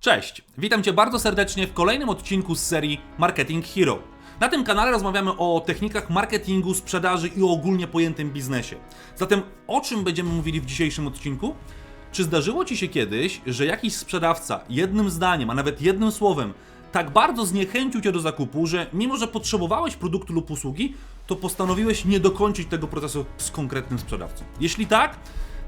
Cześć, witam Cię bardzo serdecznie w kolejnym odcinku z serii Marketing Hero. Na tym kanale rozmawiamy o technikach marketingu, sprzedaży i ogólnie pojętym biznesie. Zatem o czym będziemy mówili w dzisiejszym odcinku? Czy zdarzyło Ci się kiedyś, że jakiś sprzedawca jednym zdaniem, a nawet jednym słowem tak bardzo zniechęcił Cię do zakupu, że mimo, że potrzebowałeś produktu lub usługi, to postanowiłeś nie dokończyć tego procesu z konkretnym sprzedawcą? Jeśli tak,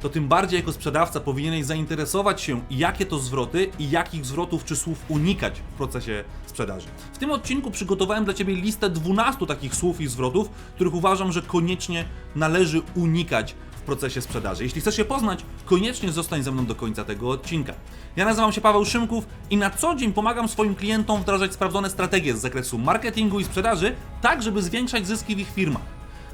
to tym bardziej jako sprzedawca powinieneś zainteresować się, jakie to zwroty i jakich zwrotów czy słów unikać w procesie sprzedaży. W tym odcinku przygotowałem dla Ciebie listę 12 takich słów i zwrotów, których uważam, że koniecznie należy unikać w procesie sprzedaży. Jeśli chcesz je poznać, koniecznie zostań ze mną do końca tego odcinka. Ja nazywam się Paweł Szymków i na co dzień pomagam swoim klientom wdrażać sprawdzone strategie z zakresu marketingu i sprzedaży, tak żeby zwiększać zyski w ich firmach.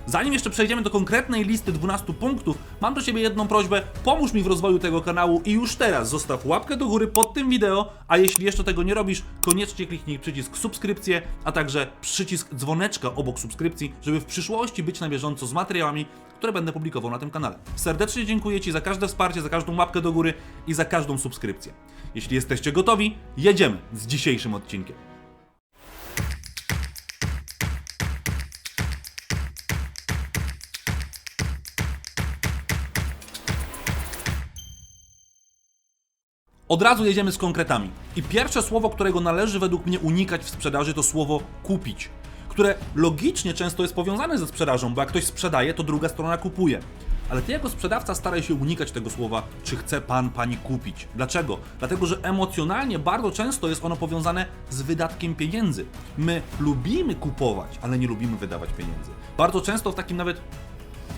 Zanim jeszcze przejdziemy do konkretnej listy 12 punktów, mam do Ciebie jedną prośbę. Pomóż mi w rozwoju tego kanału i już teraz zostaw łapkę do góry pod tym wideo, a jeśli jeszcze tego nie robisz, koniecznie kliknij przycisk subskrypcję, a także przycisk dzwoneczka obok subskrypcji, żeby w przyszłości być na bieżąco z materiałami, które będę publikował na tym kanale. Serdecznie dziękuję Ci za każde wsparcie, za każdą łapkę do góry i za każdą subskrypcję. Jeśli jesteście gotowi, jedziemy z dzisiejszym odcinkiem. Od razu jedziemy z konkretami. I pierwsze słowo, którego należy według mnie unikać w sprzedaży, to słowo kupić, które logicznie często jest powiązane ze sprzedażą, bo jak ktoś sprzedaje, to druga strona kupuje. Ale ty jako sprzedawca staraj się unikać tego słowa, czy chce pan, pani kupić. Dlaczego? Dlatego, że emocjonalnie bardzo często jest ono powiązane z wydatkiem pieniędzy. My lubimy kupować, ale nie lubimy wydawać pieniędzy. Bardzo często w takim nawet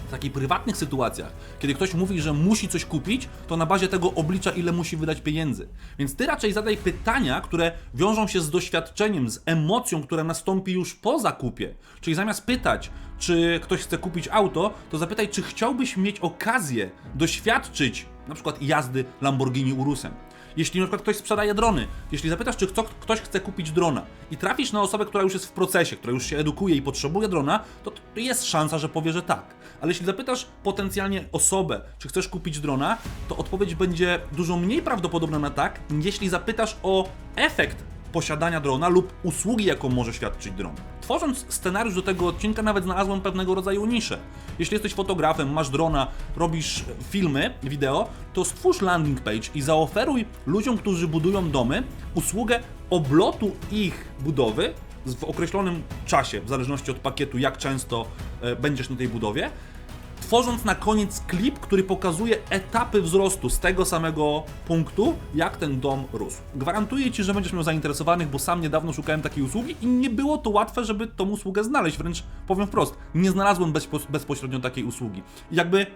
w takich prywatnych sytuacjach, kiedy ktoś mówi, że musi coś kupić, to na bazie tego oblicza, ile musi wydać pieniędzy. Więc ty raczej zadaj pytania, które wiążą się z doświadczeniem, z emocją, która nastąpi już po zakupie. Czyli zamiast pytać, czy ktoś chce kupić auto, to zapytaj, czy chciałbyś mieć okazję doświadczyć na przykład jazdy Lamborghini Urusem. Jeśli na przykład ktoś sprzedaje drony, jeśli zapytasz, czy kto, ktoś chce kupić drona i trafisz na osobę, która już jest w procesie, która już się edukuje i potrzebuje drona, to, to jest szansa, że powie, że tak. Ale jeśli zapytasz potencjalnie osobę, czy chcesz kupić drona, to odpowiedź będzie dużo mniej prawdopodobna na tak, jeśli zapytasz o efekt posiadania drona lub usługi, jaką może świadczyć dron. Tworząc scenariusz do tego odcinka, nawet znalazłem pewnego rodzaju niszę. Jeśli jesteś fotografem, masz drona, robisz filmy, wideo, to stwórz landing page i zaoferuj ludziom, którzy budują domy, usługę oblotu ich budowy w określonym czasie, w zależności od pakietu, jak często e, będziesz na tej budowie, tworząc na koniec klip, który pokazuje etapy wzrostu z tego samego punktu, jak ten dom rósł. Gwarantuję Ci, że będziesz miał zainteresowanych, bo sam niedawno szukałem takiej usługi i nie było to łatwe, żeby tą usługę znaleźć, wręcz powiem wprost, nie znalazłem bezpo, bezpośrednio takiej usługi. Jakby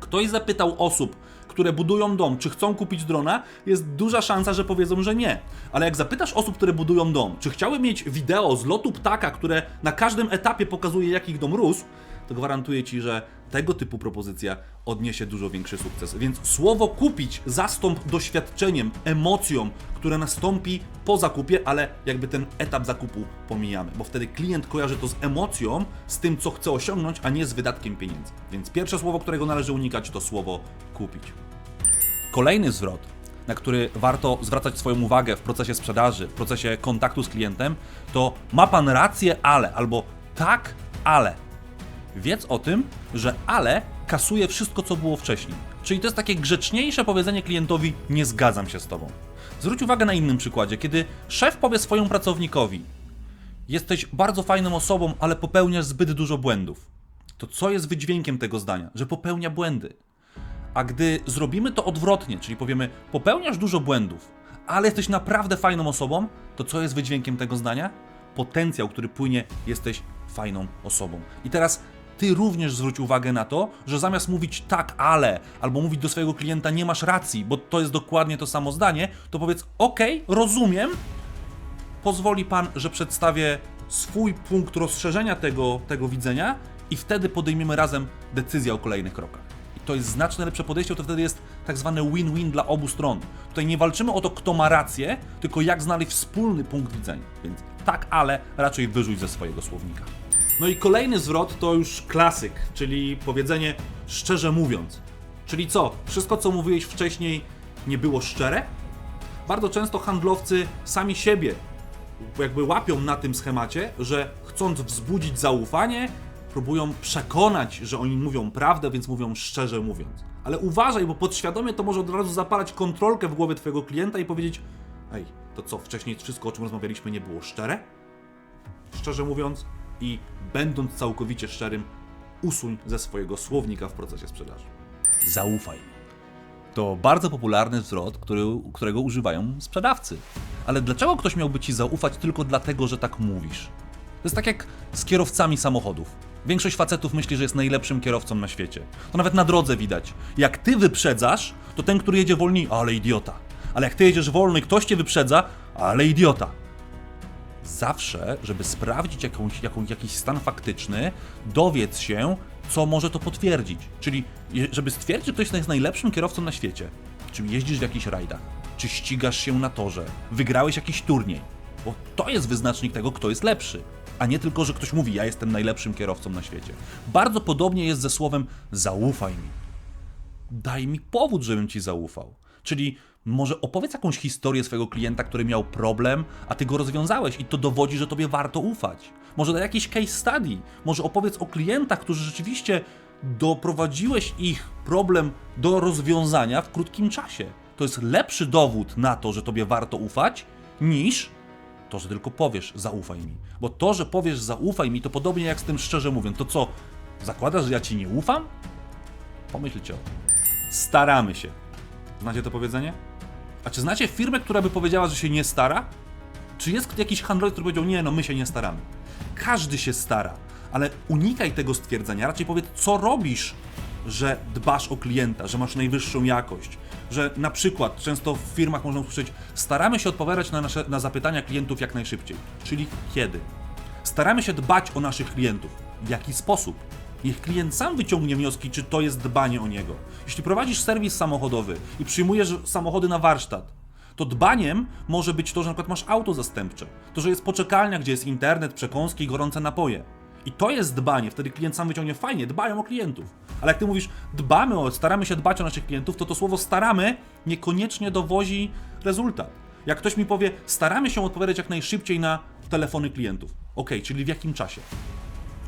ktoś zapytał osób, które budują dom, czy chcą kupić drona, jest duża szansa, że powiedzą, że nie. Ale jak zapytasz osób, które budują dom, czy chciały mieć wideo z lotu ptaka, które na każdym etapie pokazuje, jak ich dom rósł, to gwarantuję Ci, że tego typu propozycja odniesie dużo większy sukces. Więc słowo kupić zastąp doświadczeniem, emocją, które nastąpi po zakupie, ale jakby ten etap zakupu pomijamy, bo wtedy klient kojarzy to z emocją, z tym, co chce osiągnąć, a nie z wydatkiem pieniędzy. Więc pierwsze słowo, którego należy unikać, to słowo kupić. Kolejny zwrot, na który warto zwracać swoją uwagę w procesie sprzedaży, w procesie kontaktu z klientem, to ma pan rację, ale, albo tak, ale. Wiedz o tym, że ale kasuje wszystko, co było wcześniej. Czyli to jest takie grzeczniejsze powiedzenie klientowi: Nie zgadzam się z tobą. Zwróć uwagę na innym przykładzie, kiedy szef powie swojemu pracownikowi: Jesteś bardzo fajną osobą, ale popełniasz zbyt dużo błędów. To co jest wydźwiękiem tego zdania? Że popełnia błędy. A gdy zrobimy to odwrotnie, czyli powiemy: Popełniasz dużo błędów, ale jesteś naprawdę fajną osobą, to co jest wydźwiękiem tego zdania? Potencjał, który płynie, jesteś fajną osobą. I teraz ty również zwróć uwagę na to, że zamiast mówić tak, ale, albo mówić do swojego klienta nie masz racji, bo to jest dokładnie to samo zdanie, to powiedz ok, rozumiem, pozwoli pan, że przedstawię swój punkt rozszerzenia tego, tego widzenia i wtedy podejmiemy razem decyzję o kolejnych krokach. I to jest znacznie lepsze podejście, to wtedy jest tak zwany win-win dla obu stron. Tutaj nie walczymy o to, kto ma rację, tylko jak znaleźć wspólny punkt widzenia. Więc tak, ale raczej wyrzuć ze swojego słownika. No i kolejny zwrot to już klasyk, czyli powiedzenie szczerze mówiąc. Czyli co? Wszystko, co mówiłeś wcześniej, nie było szczere? bardzo często handlowcy sami siebie jakby łapią na tym schemacie, że chcąc wzbudzić zaufanie, próbują przekonać, że oni mówią prawdę, więc mówią szczerze mówiąc. Ale uważaj, bo podświadomie to może od razu zapalać kontrolkę w głowie twojego klienta i powiedzieć: Ej, to co, wcześniej wszystko, o czym rozmawialiśmy, nie było szczere? Szczerze mówiąc i będąc całkowicie szczerym, usuń ze swojego słownika w procesie sprzedaży. Zaufaj. To bardzo popularny zwrot, który, którego używają sprzedawcy. Ale dlaczego ktoś miałby ci zaufać tylko dlatego, że tak mówisz? To jest tak jak z kierowcami samochodów. Większość facetów myśli, że jest najlepszym kierowcą na świecie. To nawet na drodze widać. Jak ty wyprzedzasz, to ten, który jedzie wolniej, ale idiota. Ale jak ty jedziesz wolny, ktoś cię wyprzedza, ale idiota zawsze, żeby sprawdzić jakąś, jaką, jakiś stan faktyczny, dowiedz się, co może to potwierdzić. Czyli, żeby stwierdzić, że ktoś jest najlepszym kierowcą na świecie, czy jeździsz w jakichś rajdach, czy ścigasz się na torze, wygrałeś jakiś turniej, bo to jest wyznacznik tego, kto jest lepszy. A nie tylko, że ktoś mówi, ja jestem najlepszym kierowcą na świecie. Bardzo podobnie jest ze słowem zaufaj mi daj mi powód, żebym ci zaufał. Czyli może opowiedz jakąś historię swojego klienta, który miał problem, a ty go rozwiązałeś i to dowodzi, że tobie warto ufać. Może daj jakiś case study, może opowiedz o klientach, którzy rzeczywiście doprowadziłeś ich problem do rozwiązania w krótkim czasie. To jest lepszy dowód na to, że tobie warto ufać, niż to, że tylko powiesz zaufaj mi. Bo to, że powiesz zaufaj mi, to podobnie jak z tym szczerze mówiąc, to co, zakładasz, że ja ci nie ufam? Pomyślcie o tym. Staramy się. Znacie to powiedzenie? A czy znacie firmę, która by powiedziała, że się nie stara? Czy jest jakiś handlowiec, który powiedział, nie, no my się nie staramy? Każdy się stara, ale unikaj tego stwierdzenia. Raczej powiedz, co robisz, że dbasz o klienta, że masz najwyższą jakość. Że na przykład często w firmach można usłyszeć, staramy się odpowiadać na, nasze, na zapytania klientów jak najszybciej. Czyli kiedy? Staramy się dbać o naszych klientów. W jaki sposób? Niech klient sam wyciągnie wnioski, czy to jest dbanie o niego. Jeśli prowadzisz serwis samochodowy i przyjmujesz samochody na warsztat, to dbaniem może być to, że na przykład masz auto zastępcze, to, że jest poczekalnia, gdzie jest internet, przekąski i gorące napoje. I to jest dbanie, wtedy klient sam wyciągnie, fajnie, dbają o klientów. Ale jak ty mówisz, dbamy o, staramy się dbać o naszych klientów, to to słowo staramy niekoniecznie dowozi rezultat. Jak ktoś mi powie, staramy się odpowiadać jak najszybciej na telefony klientów. Ok, czyli w jakim czasie?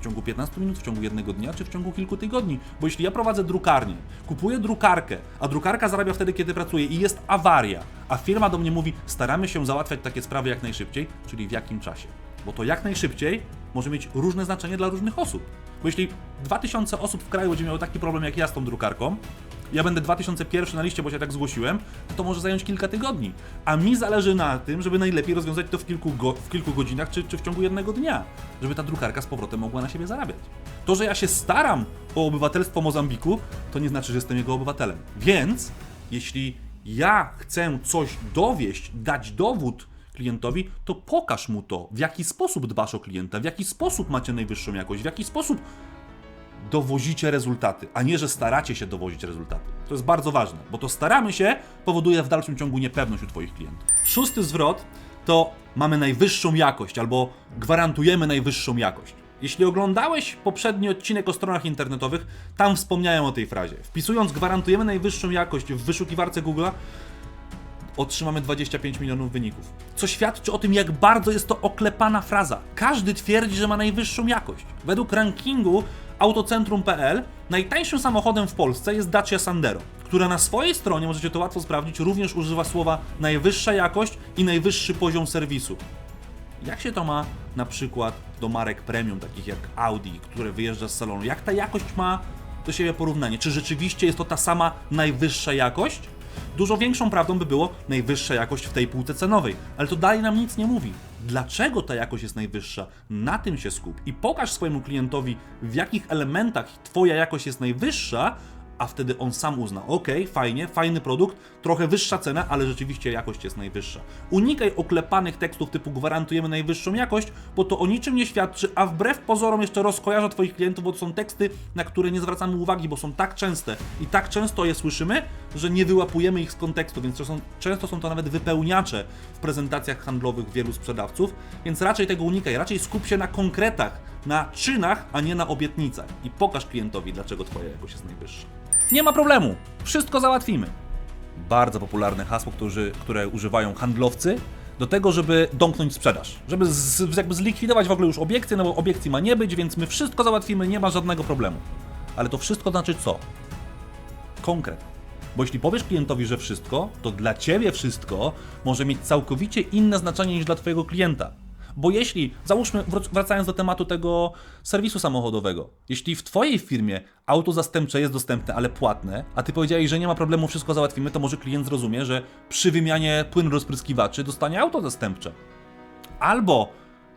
W ciągu 15 minut, w ciągu jednego dnia, czy w ciągu kilku tygodni? Bo jeśli ja prowadzę drukarnię, kupuję drukarkę, a drukarka zarabia wtedy, kiedy pracuje i jest awaria, a firma do mnie mówi, staramy się załatwiać takie sprawy jak najszybciej, czyli w jakim czasie? Bo to jak najszybciej może mieć różne znaczenie dla różnych osób. Bo jeśli 2000 osób w kraju będzie miało taki problem jak ja z tą drukarką, ja będę 2001 na liście, bo się tak zgłosiłem, to to może zająć kilka tygodni. A mi zależy na tym, żeby najlepiej rozwiązać to w kilku, go, w kilku godzinach czy, czy w ciągu jednego dnia, żeby ta drukarka z powrotem mogła na siebie zarabiać. To, że ja się staram o obywatelstwo Mozambiku, to nie znaczy, że jestem jego obywatelem. Więc jeśli ja chcę coś dowieść, dać dowód klientowi, to pokaż mu to, w jaki sposób dbasz o klienta, w jaki sposób macie najwyższą jakość, w jaki sposób dowozicie rezultaty, a nie, że staracie się dowozić rezultaty. To jest bardzo ważne, bo to staramy się powoduje w dalszym ciągu niepewność u Twoich klientów. Szósty zwrot to mamy najwyższą jakość albo gwarantujemy najwyższą jakość. Jeśli oglądałeś poprzedni odcinek o stronach internetowych, tam wspomniałem o tej frazie. Wpisując gwarantujemy najwyższą jakość w wyszukiwarce Google'a, otrzymamy 25 milionów wyników. Co świadczy o tym, jak bardzo jest to oklepana fraza. Każdy twierdzi, że ma najwyższą jakość. Według rankingu autocentrum.pl najtańszym samochodem w Polsce jest Dacia Sandero, która na swojej stronie, możecie to łatwo sprawdzić, również używa słowa najwyższa jakość i najwyższy poziom serwisu. Jak się to ma na przykład do marek premium, takich jak Audi, które wyjeżdża z salonu? Jak ta jakość ma do siebie porównanie? Czy rzeczywiście jest to ta sama najwyższa jakość? Dużo większą prawdą by było najwyższa jakość w tej półce cenowej, ale to dalej nam nic nie mówi. Dlaczego ta jakość jest najwyższa? Na tym się skup i pokaż swojemu klientowi, w jakich elementach Twoja jakość jest najwyższa, a wtedy on sam uzna, ok, fajnie, fajny produkt, trochę wyższa cena, ale rzeczywiście jakość jest najwyższa. Unikaj oklepanych tekstów typu gwarantujemy najwyższą jakość, bo to o niczym nie świadczy, a wbrew pozorom jeszcze rozkojarza Twoich klientów, bo to są teksty, na które nie zwracamy uwagi, bo są tak częste i tak często je słyszymy, że nie wyłapujemy ich z kontekstu, więc są, często są to nawet wypełniacze w prezentacjach handlowych wielu sprzedawców, więc raczej tego unikaj, raczej skup się na konkretach, na czynach, a nie na obietnicach i pokaż klientowi, dlaczego Twoja jakość jest najwyższa. Nie ma problemu, wszystko załatwimy. Bardzo popularne hasło, którzy, które używają handlowcy do tego, żeby domknąć sprzedaż. Żeby z, jakby zlikwidować w ogóle już obiekcję, no bo obiekcji ma nie być, więc my wszystko załatwimy, nie ma żadnego problemu. Ale to wszystko znaczy co? Konkret. Bo jeśli powiesz klientowi, że wszystko, to dla ciebie wszystko może mieć całkowicie inne znaczenie niż dla twojego klienta. Bo jeśli, załóżmy, wrac- wracając do tematu tego serwisu samochodowego, jeśli w twojej firmie auto zastępcze jest dostępne, ale płatne, a ty powiedziałeś, że nie ma problemu, wszystko załatwimy, to może klient zrozumie, że przy wymianie płynu rozpryskiwaczy dostanie auto zastępcze. Albo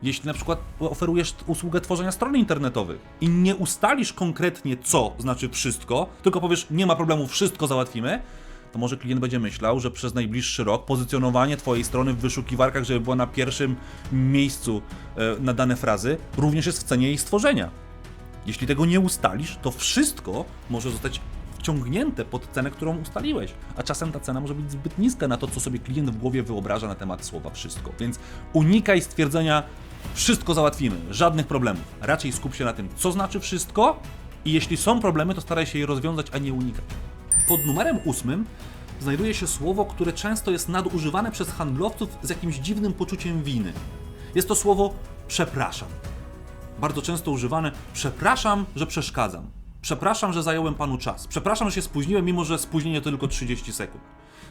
jeśli na przykład oferujesz usługę tworzenia stron internetowych i nie ustalisz konkretnie co znaczy wszystko, tylko powiesz nie ma problemu, wszystko załatwimy, to może klient będzie myślał, że przez najbliższy rok pozycjonowanie Twojej strony w wyszukiwarkach, żeby była na pierwszym miejscu e, na dane frazy, również jest w cenie jej stworzenia. Jeśli tego nie ustalisz, to wszystko może zostać wciągnięte pod cenę, którą ustaliłeś. A czasem ta cena może być zbyt niska na to, co sobie klient w głowie wyobraża na temat słowa wszystko. Więc unikaj stwierdzenia wszystko załatwimy, żadnych problemów. Raczej skup się na tym, co znaczy wszystko i jeśli są problemy, to staraj się je rozwiązać, a nie unikać. Pod numerem ósmym znajduje się słowo, które często jest nadużywane przez handlowców z jakimś dziwnym poczuciem winy. Jest to słowo przepraszam bardzo często używane. Przepraszam, że przeszkadzam. Przepraszam, że zająłem panu czas. Przepraszam, że się spóźniłem, mimo że spóźnienie to tylko 30 sekund.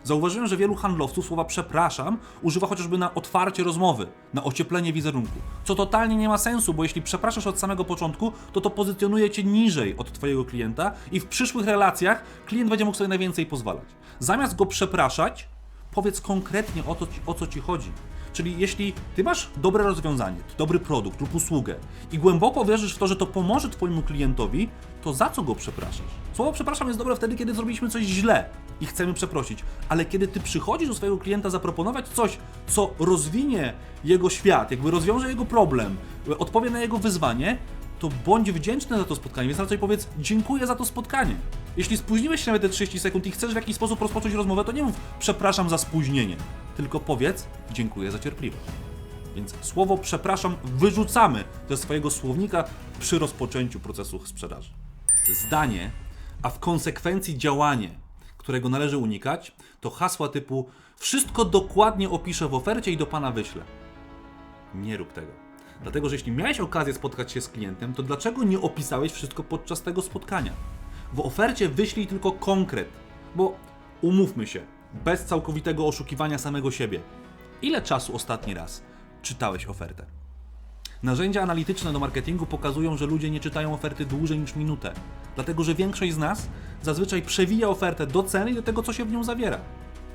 Zauważyłem, że wielu handlowców słowa przepraszam używa chociażby na otwarcie rozmowy, na ocieplenie wizerunku. Co totalnie nie ma sensu, bo jeśli przepraszasz od samego początku, to to pozycjonuje cię niżej od twojego klienta i w przyszłych relacjach klient będzie mógł sobie najwięcej pozwalać. Zamiast go przepraszać, powiedz konkretnie o, to, o co ci chodzi. Czyli jeśli ty masz dobre rozwiązanie, dobry produkt lub usługę i głęboko wierzysz w to, że to pomoże twojemu klientowi, to za co go przepraszasz? Słowo przepraszam jest dobre wtedy, kiedy zrobiliśmy coś źle i chcemy przeprosić, ale kiedy ty przychodzisz do swojego klienta zaproponować coś, co rozwinie jego świat, jakby rozwiąże jego problem, odpowie na jego wyzwanie, to bądź wdzięczny za to spotkanie, więc raczej powiedz dziękuję za to spotkanie. Jeśli spóźniłeś się nawet te 30 sekund i chcesz w jakiś sposób rozpocząć rozmowę, to nie mów przepraszam za spóźnienie, tylko powiedz dziękuję za cierpliwość. Więc słowo przepraszam wyrzucamy ze swojego słownika przy rozpoczęciu procesu sprzedaży. Zdanie, a w konsekwencji działanie, którego należy unikać, to hasła typu wszystko dokładnie opiszę w ofercie i do pana wyślę. Nie rób tego. Dlatego, że jeśli miałeś okazję spotkać się z klientem, to dlaczego nie opisałeś wszystko podczas tego spotkania? W ofercie wyślij tylko konkret, bo umówmy się, bez całkowitego oszukiwania samego siebie. Ile czasu ostatni raz czytałeś ofertę? Narzędzia analityczne do marketingu pokazują, że ludzie nie czytają oferty dłużej niż minutę, dlatego że większość z nas zazwyczaj przewija ofertę do ceny i do tego, co się w nią zawiera.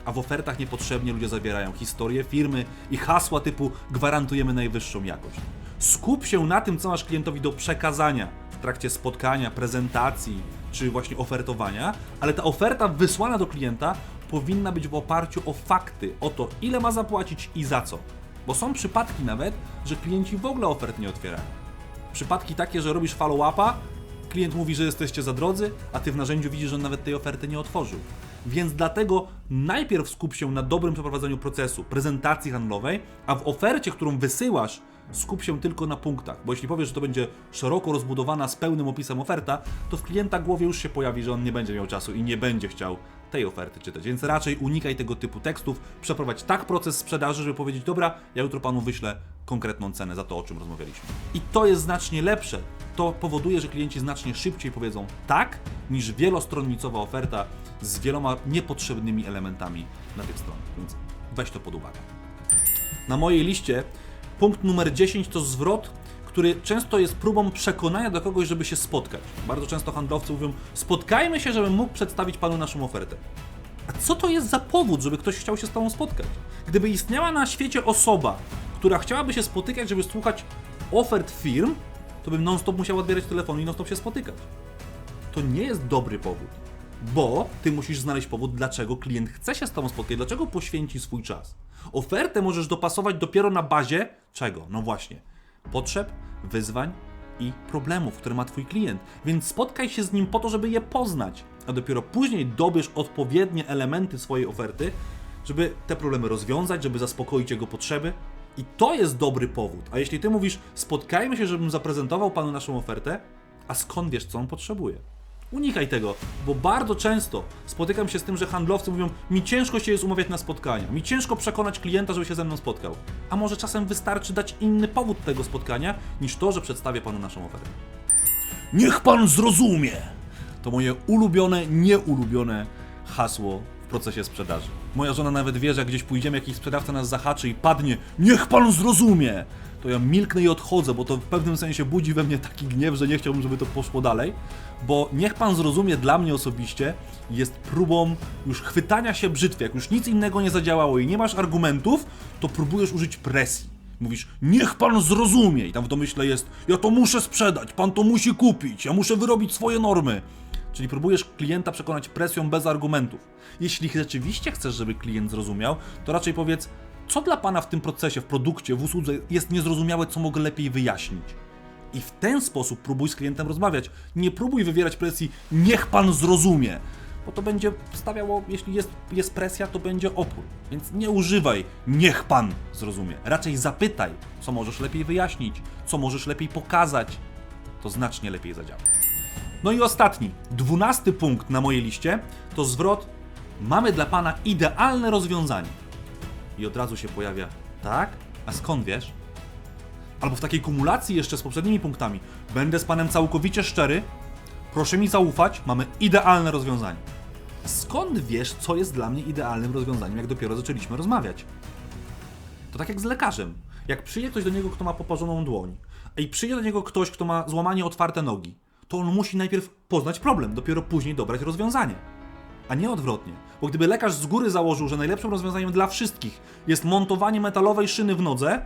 A w ofertach niepotrzebnie ludzie zawierają historię firmy i hasła typu gwarantujemy najwyższą jakość. Skup się na tym, co masz klientowi do przekazania w trakcie spotkania, prezentacji czy właśnie ofertowania, ale ta oferta wysłana do klienta powinna być w oparciu o fakty, o to, ile ma zapłacić i za co. Bo są przypadki nawet, że klienci w ogóle ofert nie otwierają. Przypadki takie, że robisz follow-upa, klient mówi, że jesteście za drodzy, a ty w narzędziu widzisz, że on nawet tej oferty nie otworzył. Więc dlatego najpierw skup się na dobrym przeprowadzeniu procesu, prezentacji handlowej, a w ofercie, którą wysyłasz, skup się tylko na punktach. Bo jeśli powiesz, że to będzie szeroko rozbudowana z pełnym opisem oferta, to w klienta głowie już się pojawi, że on nie będzie miał czasu i nie będzie chciał tej oferty czytać. Więc raczej unikaj tego typu tekstów, przeprowadź tak proces sprzedaży, żeby powiedzieć, dobra, ja jutro panu wyślę konkretną cenę za to, o czym rozmawialiśmy. I to jest znacznie lepsze. To powoduje, że klienci znacznie szybciej powiedzą tak, niż wielostronnicowa oferta z wieloma niepotrzebnymi elementami na tych stronach. Więc weź to pod uwagę. Na mojej liście punkt numer 10 to zwrot, który często jest próbą przekonania do kogoś, żeby się spotkać. Bardzo często handlowcy mówią: Spotkajmy się, żebym mógł przedstawić panu naszą ofertę. A co to jest za powód, żeby ktoś chciał się z tobą spotkać? Gdyby istniała na świecie osoba, która chciałaby się spotykać, żeby słuchać ofert firm, to bym non-stop musiał odbierać telefon i non-stop się spotykać. To nie jest dobry powód, bo ty musisz znaleźć powód, dlaczego klient chce się z tobą spotkać, dlaczego poświęci swój czas. Ofertę możesz dopasować dopiero na bazie czego? No właśnie, potrzeb, wyzwań i problemów, które ma Twój klient. Więc spotkaj się z nim po to, żeby je poznać, a dopiero później dobierz odpowiednie elementy swojej oferty, żeby te problemy rozwiązać, żeby zaspokoić jego potrzeby. I to jest dobry powód. A jeśli Ty mówisz, spotkajmy się, żebym zaprezentował Panu naszą ofertę, a skąd wiesz, co on potrzebuje? Unikaj tego, bo bardzo często spotykam się z tym, że handlowcy mówią: Mi ciężko się jest umawiać na spotkania, mi ciężko przekonać klienta, żeby się ze mną spotkał. A może czasem wystarczy dać inny powód tego spotkania, niż to, że przedstawię panu naszą ofertę. Niech pan zrozumie! To moje ulubione, nieulubione hasło w procesie sprzedaży. Moja żona nawet wie, że jak gdzieś pójdziemy, jakiś sprzedawca nas zahaczy i padnie Niech pan zrozumie! To ja milknę i odchodzę, bo to w pewnym sensie budzi we mnie taki gniew, że nie chciałbym, żeby to poszło dalej. Bo niech pan zrozumie dla mnie osobiście jest próbą już chwytania się brzytwy. Jak już nic innego nie zadziałało i nie masz argumentów, to próbujesz użyć presji. Mówisz, niech pan zrozumie. I tam w domyśle jest, ja to muszę sprzedać, pan to musi kupić, ja muszę wyrobić swoje normy. Czyli próbujesz klienta przekonać presją bez argumentów. Jeśli rzeczywiście chcesz, żeby klient zrozumiał, to raczej powiedz, co dla pana w tym procesie, w produkcie, w usłudze jest niezrozumiałe, co mogę lepiej wyjaśnić. I w ten sposób próbuj z klientem rozmawiać. Nie próbuj wywierać presji, niech pan zrozumie. Bo to będzie stawiało, jeśli jest, jest presja, to będzie opór. Więc nie używaj, niech pan zrozumie. Raczej zapytaj, co możesz lepiej wyjaśnić, co możesz lepiej pokazać. To znacznie lepiej zadziała. No i ostatni, dwunasty punkt na mojej liście to zwrot: Mamy dla pana idealne rozwiązanie. I od razu się pojawia, tak? A skąd wiesz? Albo w takiej kumulacji jeszcze z poprzednimi punktami. Będę z panem całkowicie szczery. Proszę mi zaufać, mamy idealne rozwiązanie. Skąd wiesz, co jest dla mnie idealnym rozwiązaniem, jak dopiero zaczęliśmy rozmawiać? To tak jak z lekarzem. Jak przyjdzie ktoś do niego, kto ma poparzoną dłoń, i przyjdzie do niego ktoś, kto ma złamanie otwarte nogi, to on musi najpierw poznać problem, dopiero później dobrać rozwiązanie. A nie odwrotnie. Bo gdyby lekarz z góry założył, że najlepszym rozwiązaniem dla wszystkich jest montowanie metalowej szyny w nodze,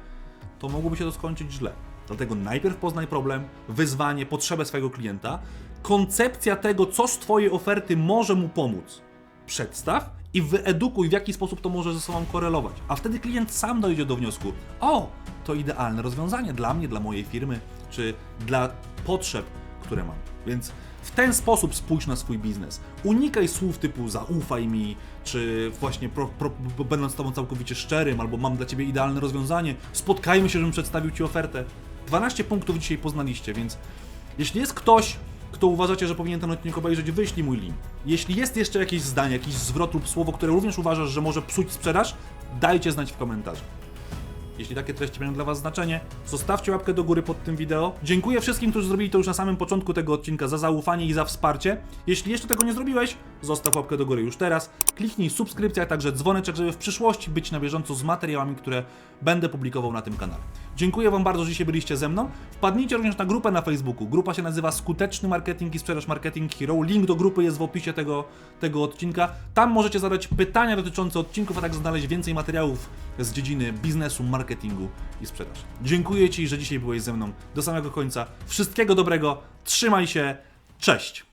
to mogłoby się to skończyć źle. Dlatego najpierw poznaj problem, wyzwanie, potrzebę swojego klienta, koncepcja tego, co z Twojej oferty może mu pomóc. Przedstaw i wyedukuj, w jaki sposób to może ze sobą korelować. A wtedy klient sam dojdzie do wniosku: o, to idealne rozwiązanie dla mnie, dla mojej firmy, czy dla potrzeb, które mam. Więc w ten sposób spójrz na swój biznes. Unikaj słów typu zaufaj mi, czy właśnie pro, pro, będąc z Tobą całkowicie szczerym, albo mam dla Ciebie idealne rozwiązanie, spotkajmy się, żebym przedstawił Ci ofertę. 12 punktów dzisiaj poznaliście, więc jeśli jest ktoś, kto uważacie, że powinien ten odcinek obejrzeć, wyślij mój link. Jeśli jest jeszcze jakieś zdanie, jakiś zwrot lub słowo, które również uważasz, że może psuć sprzedaż, dajcie znać w komentarzach. Jeśli takie treści mają dla Was znaczenie, zostawcie łapkę do góry pod tym wideo. Dziękuję wszystkim, którzy zrobili to już na samym początku tego odcinka za zaufanie i za wsparcie. Jeśli jeszcze tego nie zrobiłeś, zostaw łapkę do góry już teraz. Kliknij subskrypcja, a także dzwoneczek, żeby w przyszłości być na bieżąco z materiałami, które będę publikował na tym kanale. Dziękuję Wam bardzo, że dzisiaj byliście ze mną. Wpadnijcie również na grupę na Facebooku. Grupa się nazywa Skuteczny Marketing i Sprzedaż Marketing Hero. Link do grupy jest w opisie tego, tego odcinka. Tam możecie zadać pytania dotyczące odcinków, a także znaleźć więcej materiałów z dziedziny biznesu, marketingu i sprzedaż. Dziękuję Ci, że dzisiaj byłeś ze mną do samego końca. Wszystkiego dobrego, trzymaj się, cześć!